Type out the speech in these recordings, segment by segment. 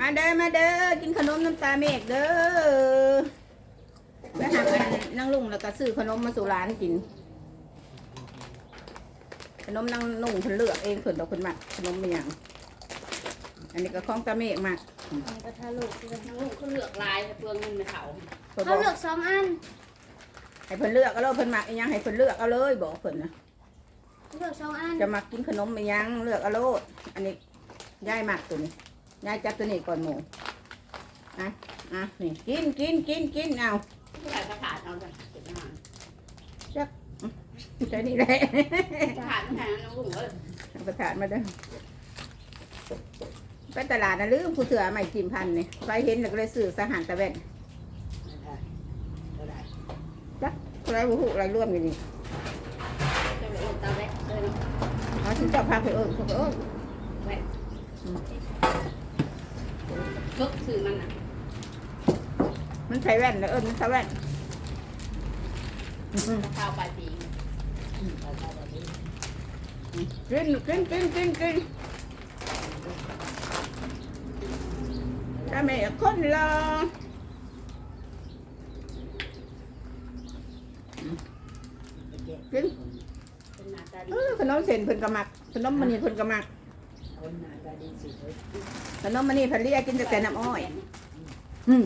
มาเด้อมาเด้อกินขนมน้ำตาเมฆเด้อไปหาอันนั่งลุงแล้วก็ซื้อขนมมาสู่ร้านกิน ขนมนั่งนุ่งเพิ่นเลือกเองเพิ่นดอกเพิ่นมักขนมเป็นหยังอันนี้ก็ของตาเมฆมักมันก็ทะลุคือกันทั้งลูกเขาเลือกลายเปลืองเงินในเขาเพิ่นบเขาอกเลือกสองอันให้เพิ่นเลือกเอาเลยเพิ่นมักอีหยังให้เพิ่นเลือกเอาเลยบอกเพิ่นนะเขาเลือกสองอันจะมักกินขนมเป็นหยังเลือกเอาโลดอันนี้ยายมักตัวนี้ ยายจับตัวนี้ก่อนหมูอะอะนี่กินกินกินกินเอาผู้ใหญ่ประกาศเอาจากเก็บมาใช่นี่แหละประกาศตั้งแต่น้องลุงเอ้ยเอาประทานมาเด้อไปตลาดนะลืมผู้เสือใหม่จิมพันนี่ไปเห็นแล้วก็เลยซื้อสหารตะเวนจักอะไรบุหุอะไรร่วมอยู่นี่จะไปโอนตาแวะเลยเนาะเอาฉันจับพาไปเอิญเขาไปเอิญแวะ ลึกสื่อมันอะมันใช้แว่นแล้วเอิญมันใช้แว่นราคาปลายปีกินกินกินกินกินถ้าไม่คนรอกินเป็นหน้าตาดีเออขนมเส้นเพิ่นกระมักขนมมันนี่เพิ่นกระมัก ขนมมันนี่เพิ่นเรียกกินแต่แต่น้ำอ้อยอืม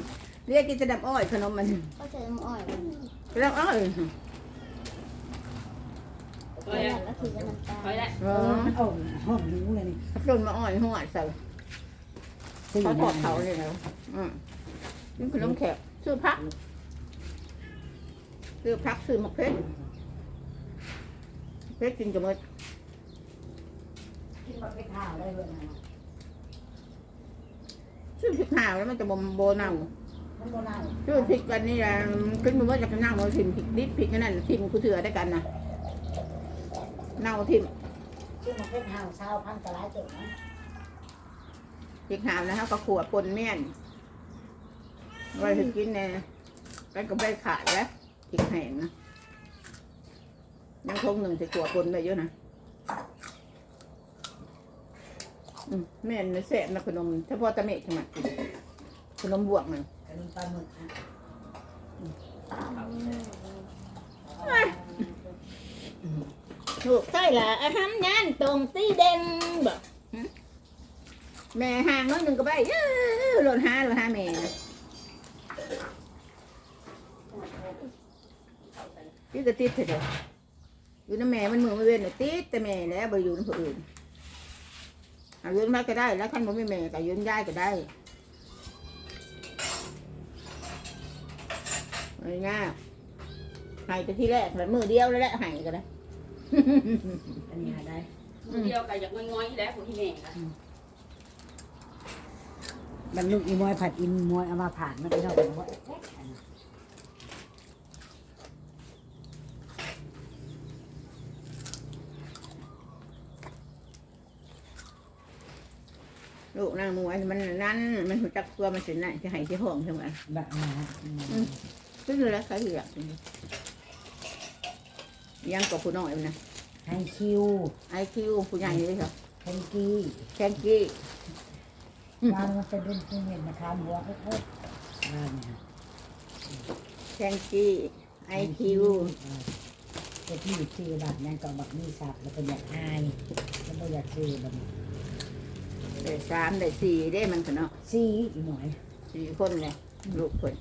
เรียกกินแต่น้ำอ้อยขนมมันเขาใส่น้ำอ้อยมันน้ำอ้อยคอยแล้วได้ก็คือกับน้ำตาคอยได้เอเอออมันเอาห้องนิ้วเลยนี่ขับรถมาอ้อยหัวใส่สี่เขาปอดนเขาเลยนะอืมกินขนมแขกซื้อพักซื้อพักซื้อมะเพชรเพชรกินกับมด คิดว่าไปข้าวได้เลยนะซื้อพริกขาวแล้วมันจะบมโบเน่ามันบ่น่าซื้อพริกกันนี่แหละขึ้นมาว่าจะนั่งมาทิมพริกดิบพริกนั่นทิมกูเถื่อได้กันนะเน่าทิมชื่อมันเป็นห่าวชาวพันตะไลเจ็บนะพริกขาวนะครับก็ขวปนเมี่ยนไว้ให้กินแน่กันก็ใบขาดแล้วพริกแห้งนะยังคงหนึ่งจะขวปนไปเยอะนะ อืมแม่นแสบนะขนมเฉพาะตะเมฆใช่ไหมขนมบวกมันกระดิ่งปลาหมึกนะถูกใช่ละอาหารงานตรงตีเด่นบอกหึแม่ห่างน้อยหนึ่งก็ไปเออหล่นหาหล่นหาแม่นะพี่ก็ติดเถอะเด้ออยู่น้ำแม่มันมือไม่เว้นน่ะติดแต่แม่แล้วไปอยู่น้ำผู้อื่นเอาอยืนมาก็ได้ แล้วขั้นบ่มีแม่ก็อยืนย้ายก็ได้ไม่ง่ายใหายแต่ที่แรกแล้วมือเดียวแล้วแหละใหายก็ได้ อันนี้หาได้มือเดียวกับอยากง่อยๆแล้วผู้ที่แม่ก็บรรลุอีมวยผัดอินมวยเอามาผ่านมันไปเท่ากันว่า ลูกนางมวยมันนั่นมันหัวจักตัวมันสิไหนจะใหายที่ห้องใช่ไหมแบบนี้ฮะซึ่งแล้วใครอยากกินยังกับผู้น้อยมันนะไฮคิวไอคิวผู้ใหญ่เลยเหรอเทนกี้แคนกี้วางมันเป็นรุ่นที่เห็นนะครับหัวเพิ่มอ่าเนี่ยแคนกี้ไอคิวแต่ที่ชื่อแบบนั้นก็บักมีสับแล้วก็อยากอายแล้วก็อยากชื่อแบบ ได้สามได้สี่ได้มันก็เนาะซีอีหน่อยสี่คนเลยลูกคน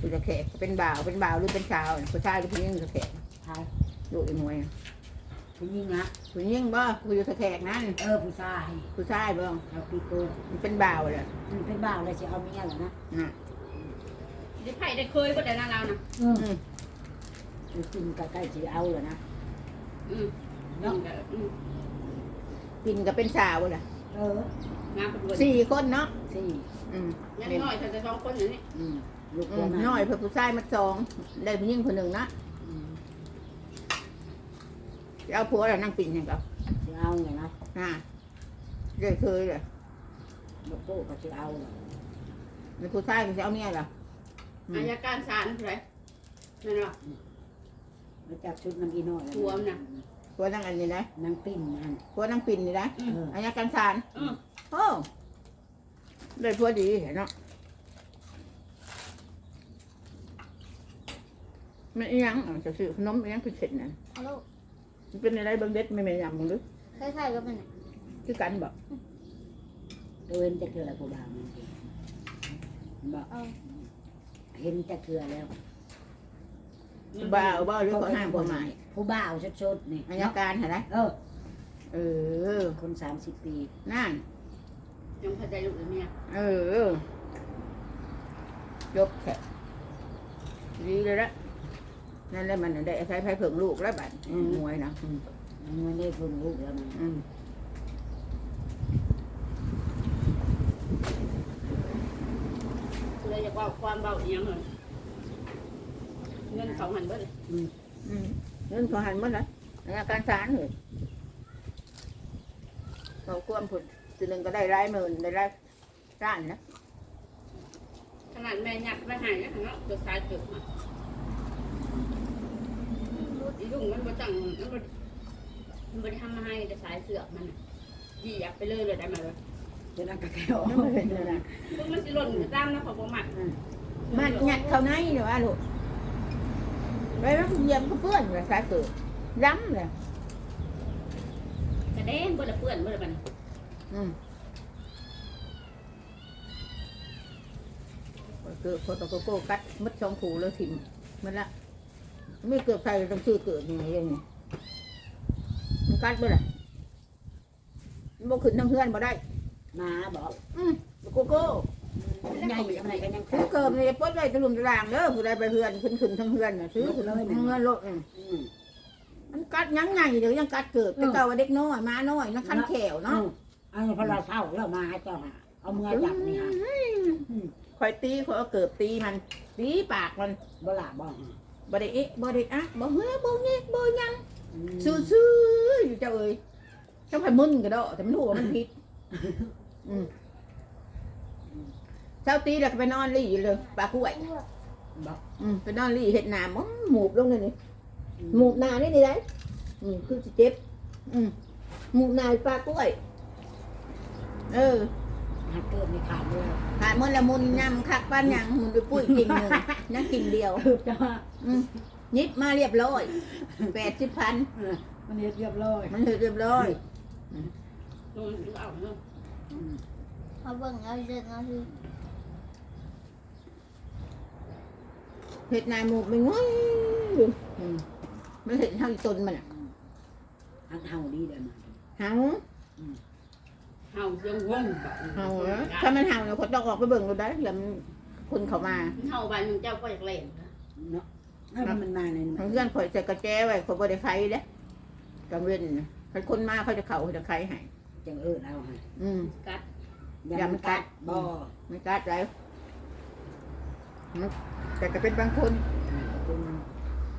ผู้จะแขกเป็นบ่าวเป็นบ่าวหรือเป็นชาวผู้ชายหรือผู้หญิงจะแขกทายลูกอีมวยผู้หญิงอะผู้หญิงบ่ผู้อยู่แขกนั่นเออผู้ชายผู้ชายบ่เอาปีโป้มันเป็นบ่าวเลย มันเป็นบ้าเลยจะเอาเมียเหรอนะน่ะได้ไผ่ได้เคยก็ได้นาเรานะอืมอืมกินใกล้ๆจะเอาเหรอนะอืมน้องก็อืม ปินก็เป็นสาวเลย เอองามประดวนสี่คนเนาะสี่อืมยังน้อยเธอจะสองคนอยู่นี่อืมลูกอืตัวมนั้นน้อยเพื่อผู้ชายมาสองได้ผู้หญิงคนหนึ่งนะอืมเอาผัวแล้วนั่งปิ่นยังกับจะเอาไงนะอ่าเลยเคยเลยลูกโป้ก็จะเอาเหรอแล้วผู้ชายมันจะเอาเมียเหรออายการศาลไรนั่นหรอแล้วจับชุดน้ำอีน้อยหัวมันน่ะ ผัวนั่งอันนี้นะนางปิ้นมันผัวนั่งปิ่นนี่นะเอออันนี้การสารอืม โอ้ได้พอดีเห็นเนาะไม่อิหยังเอาจะซื้อขนมอิหยังคือเสร็จนั่นเอาลูกมันเป็นอะไรเบางเด็ดไม่แม่นยำมึงหรือคล้ายๆกับมันน่ะคือกันบอกเดินจะเกลือผู้บ่าวมันสิบอกเอาเห็นจะเกลือแล้ว บ้าเอาบ้าหรือเขาห้ามความหมายผู้บ่าวชดๆนี่อายการเห็นไหมเออ เออ คนสามสิบปีนั่นยังเข้าใจลูกหรือเมียเออ ยกแขกดีเลยละนั่นแหละมันได้ใช้ไผ่เผิงลูกแล้วบัดมวยนะอืมมันไม่ได้คนลูกแล้วมันอืมเลยอยากว่าความเบาอีหยังเลยเงินสองหันเบิดเลยอืมเงินเขาหันหมดแล้วอายการศาลเลยเราควมผลสิหนึ่งก็ได้รายหมื่นได้รายล้านนะขนาดแม่ยักไม่หายนะเนาะตัวสายเกิดมาอีลุงมันบ่จังมันบ่มันบ่ได้ทำมาให้แต่สายเสือกมันน่ะเหยียบไปเลยเลยได้มาเลยจะนั่งกระแก้วยังไม่เห็นเลยนะพวกมันสิหล่นตามนะเขาบ่มักมันหยัดเขาในเดี๋ยวว่าลูก ไปแล้วเหยียบก็เปื้อนเลยสายเกิดย้ำเลยกระเด็นบ่ได้เปื้อนบ่ได้บัดนอืมเกิดโคตรโกโก้กัดมัดสองผูแล้วถิ่มมันละไม่เกิดใครต้องชื่อเกิดยังไงยังไงมันกัดไปเลยมันบ่ขึ้นน้ำเพื่อนบ่ได้มาบอกอืมโกโก้ ใหญ่ยังไงกันยังผู้เกิดในปดไว้ตะลุมตะลางเด้อผู้ใดไปเพื่อนขึ้นขึ้นทั้งเพื่อนน่ะซื้อขึ้นทั้งเพื่อนโลดอืมอืมมันกัดยังไงเดี๋ยวยังกัดเกิดแต่เก่าว่าเด็กน้อยมาน้อยนักขันแขวเนาะอันนี้พอเราเศร้าเรามาเจ้าหาเอาเมื่อจับนี่ฮะคอยตีคอยเอาเกิดตีมันตีปากมันบ่ละบ่บ่ได้เอ๊ะบ่ได้อะบ่เฮ้อบ่เงี้ยบ่ยังอืมซื่อๆอยู่เจ้าเอ้ยเจ้าไปมึนก็ดอกแต่มันหัวมันผิดอืม เช้าตีแล้วก็ไปนอนรี่เลยปลาคุ้ยบอกอืมไปนอนรี่เห็ดหนามอ๋อหมูบลงเลยนี่หมูบหนานี่นี่ได้อืมคือสิเจ็บ อืมหมูบหนาปลากล้วย เออหักเกิดในขาดเลยขายมันละมุนยำคักป้านยังมุนไปปุ้ยกิ่งหนึ่งยังกิ่งเดียวคือจะว่าอืมนิดมาเรียบร้อยแปดสิบพันเออมันเฮ็ดเรียบร้อยมันเรียบร้อยลงดูเอาเนาะอืมเอาเบิ่งเอาเดินเอาคือ เห็ดนายหมูไม่ง่อยอยู่อืมมันเห็ดเท่าอีตนมันอะหักเห่าดีเด้อมาหังเฮาเสียงวงบัดเห่าเหรอถ้ามันเห่าเนี่ยคนต้องออกไปเบิ่งดูได้แล้วมันคนเขามาเฮาบ้านมึงเจ้าก็อยากเล่นนะเนาะให้มันมาในทางเพื่อนข่อยใส่กระแจไว้เขาบ่ได้ไฟเด้กลางเว้นน่ะถ้าคนมาเขาจะเข่าเขาจะไขให้จังเออเอาให้อืมกัดอย่ามันกัดบ่ไม่กัดแล้ว แต่ก็เป็นบางคนคุณ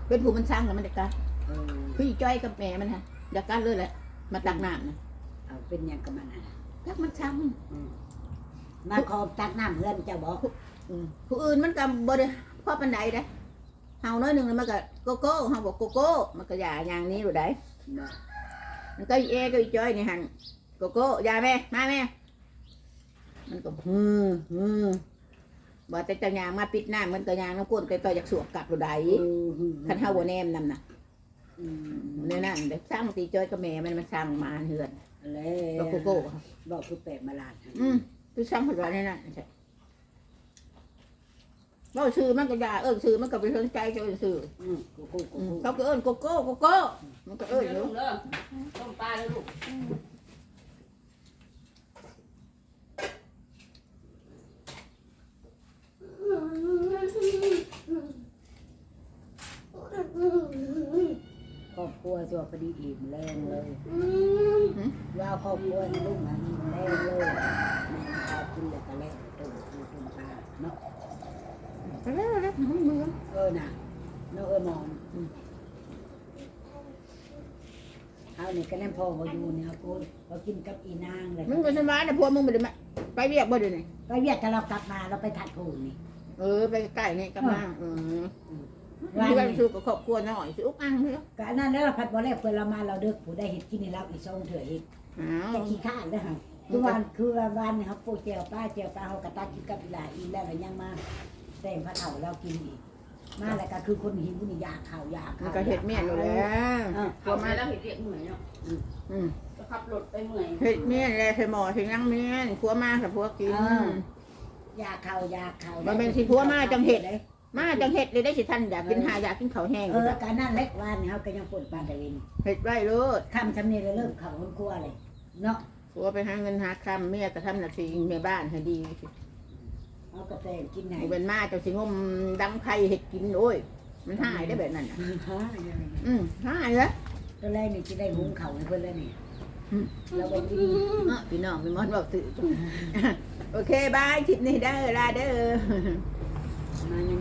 เป็นผู้มันสร้างแล้วมันจะกัดเออพี่จ้อยกับแม่มันฮะอยากกัดเลยแหละมาตักน้ำนะเอาเป็นหยังกับมันอะตักมันซ้อืมมาขอตักน้ำเพื่อนเจ้าบอกำอืมผู้อื่นมันก็บ่ได้พ่อปันใดเด้เฮาน้อยหนึ่งแล้วมันก็โกโก้เฮาบอกโกโก้ มันก็อย่าอย่างนี้หรือไดบอกมันก็อีเอก็อีจ้อยนี่หันโกโก้อยาแม่มาแม่มันก็ฮือฮือ บ่แต่จะยางมาปิดหน้ามันก็ยางน้ำก้นก็ต่ออยากสวกกลับหรือไดเออคันเฮาบ่แนมนำน่ะอืมในนั้นเด็กสร้างตีจ้อยกับแม่มันมันสร้างมาเฮือนแล้วก็โกโก้บอกคือแปดมาลาดอืมคือสร้างผลว่าในนั้นใช่เว่าชื่อมันก็อยาเอิ้นชื่อมันก็ไปสนใจจะเอิ้นชื่ออืมโกโก้โกอืมโก้เขาก็เอิ้นโกโก้โกโก้มันก็เอิ้นอยู่ลูกเด้อต้มปลาแล้วลูก ครอบครัวตัวพอดีอิ่มแรงเลยว่าครอบครัวนี่ลูกมันแรงเลยแม่พากินเลยก็แรงตุ่มตุ่มตุ่มปลาเนาะไปแล้วแล้วมันเมืองเออน่ะเนาะเออมองเอาเนี่ยก็แน่พ่อเขาอยู่เนี่ยกูเขากินกับอีนางเลยมึงก็สบายนะพวกมึงบ่ได้มาไปเรียกบ่ได้นี่ไปเวียดแต่เรากลับมาเราไปถัดผูนี่เออไปใกล้นี่ก็มาเออ ว่าที่ว่านี่สู้กับครอบครัวน้อยสิอุกอังเด้อก็อันนั้นแล้วเราผัดบ่แรกเพื่อนเรามาเราเดึกผู้ได้เห็ดกินในเราอีกสองเถื่ออีกอ้าวจะขี้ข้านเด้อฮะทุกวันคือวันนี้เขาปลูกเจียวป้าเจียวป้าเขากระตักกินกับอีหลาอีแล้วแล้วยังมาแต่งพระเถาเรากินอีกมาแล้วก็คือคนหิวนี่อยากข่าวอยากมันข่าวก็เห็ดเมียนอยู่แล้วเออเอามาแล้วเห็นเรียกเหมือนเนาะอืมก็ขับรถไปเหมือนเห็ดเมียนแล้วใส่หมอถึงนั่งเมียนผัวมากับผัวกิน อยากข่าวอยากข่าวมันเป็นสิพัวมาจังเห็ด มาจังเห็ดเลยได้สิท่านอยากกินหาอยากกินข้าวแห้งเออการนั่นเล็กวันนี้เขาก็ยังปวดปานตะวินเห็ดไว้เลยคำชำเนียงเริ่มเขาคนกลัวเลยเนาะผัวไปหาเงินหาคำเมียก็ทำหน้าที่แม่บ้านให้ดีเอากระเตงกินไหนเป็นมาเจ้าสิงมดังไข่เห็ดกินโอ้ยมันหายได้แบบนั้นอะฮะยังไงอืมหายแล้วตัวแรกนี่จะได้หุงเขาให้เพื่อนแล้วนี่อืมเราไปกินเนาะพี่น้องมีมอนบอกถือโอเคบายคลิปนี้เด้อลาเด้อมายัง